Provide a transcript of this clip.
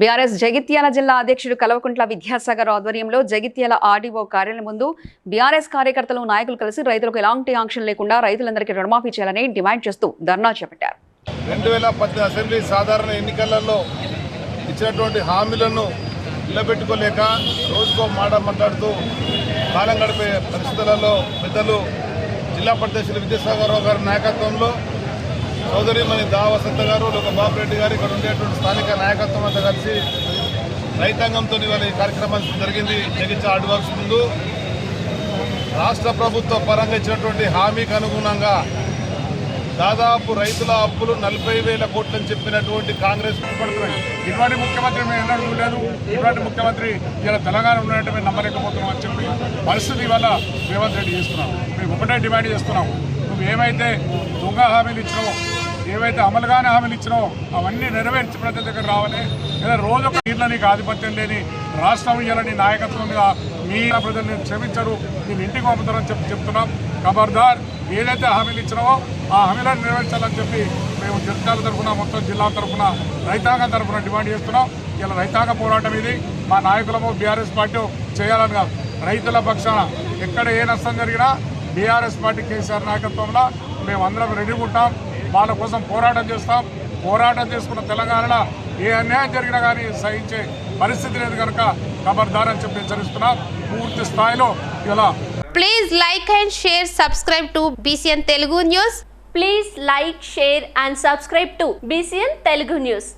BRS Jagtial జిల్లా అధ్యక్షుడు కల్వకుంట్ల విద్యాసాగర్ ఆధ్వర్యంలో జగిత్యాల ఆర్డీఓ కార్యాలయం ముందు బీఆర్ఎస్ కార్యకర్తలు నాయకులు కలిసి రైతులకు ఎలాంటి ఆంక్షలు లేకుండా రైతులందరికీ రుణమాఫీ చేయాలని డిమాండ్ చేస్తూ ధర్నా చేపట్టారు. రెండు వేల పద్దెనిమిది అసెంబ్లీ సాధారణ ఎన్నికలలో ఇచ్చినటువంటి హామీలను నిలబెట్టుకోలేక రోజుకో మాట మాట్లాడుతూ కాలం గడిపే పరిస్థితులలో పెద్దలు జిల్లా పరిదర్శులు విద్యాసాగర్ రావు గారి నాయకత్వంలో సోదరిమణి దా వసంత గారు ఒక బాబురెడ్డి గారు ఇక్కడ ఉండేటువంటి స్థానిక నాయకత్వం అంతా కలిసి రైతాంగంతో ఇవాళ ఈ కార్యక్రమం జరిగింది. జగిత్య ఆడవలసి ముందు రాష్ట్ర ప్రభుత్వ పరంగా ఇచ్చినటువంటి హామీకి అనుగుణంగా దాదాపు రైతుల అప్పులు నలభై వేల కోట్లని చెప్పినటువంటి కాంగ్రెస్ ఇటువంటి ముఖ్యమంత్రి మేము ఎన్నడూ చూడలేదు. ఇటువంటి ముఖ్యమంత్రి ఇలా తెలంగాణ ఉన్నట్టు మేము నమ్మలేకపోతున్నాం అని చెప్పి పరిస్థితి వల్ల రేవంత్ రెడ్డి చేస్తున్నాం మేము ఒకటే డిమాండ్ చేస్తున్నాం నువ్వు ఏమైతే దొంగ హామీలు ఇచ్చినావో ఏవైతే అమలుగానే హామీలు ఇచ్చినో అవన్నీ నెరవేర్చి ప్రజల దగ్గర రావాలి. లేదా రోజు ఒక నీళ్ళ నీకు ఆధిపత్యం లేని రాష్ట్రం ఇవ్వాలని నాయకత్వంగా మీ ప్రజల్ని క్షమించరు. నేను ఇంటికి పంపుతారని చెప్పి చెప్తున్నాం. ఖబర్దార్ ఏదైతే హామీలు ఇచ్చినావో ఆ హామీలను నెరవేర్చాలని చెప్పి మేము జగిత్యాల తరఫున మొత్తం జిల్లా తరఫున రైతాంగం తరఫున డిమాండ్ చేస్తున్నాం. ఇలా రైతాంగ పోరాటం ఇది. మా నాయకులము బీఆర్ఎస్ పార్టీ చేయాలని కాదు. రైతుల పక్షాన ఎక్కడ ఏ నష్టం జరిగినా బీఆర్ఎస్ పార్టీ కేసీఆర్ నాయకత్వంలో మేము అందరం రెడీగా ఉంటాం. వాళ్ళ కోసం పోరాటం చేస్తాం. పోరాటం చేసుకున్న తెలంగాణ ఏ అన్యాయం జరిగినా కానీ సహించే పరిస్థితి లేదు కనుక ఖబర్దారని చెప్పి హెచ్చరిస్తున్నా. పూర్తి స్థాయిలో ఇలా please like and share subscribe to BCN Telugu news please like share and subscribe to BCN Telugu news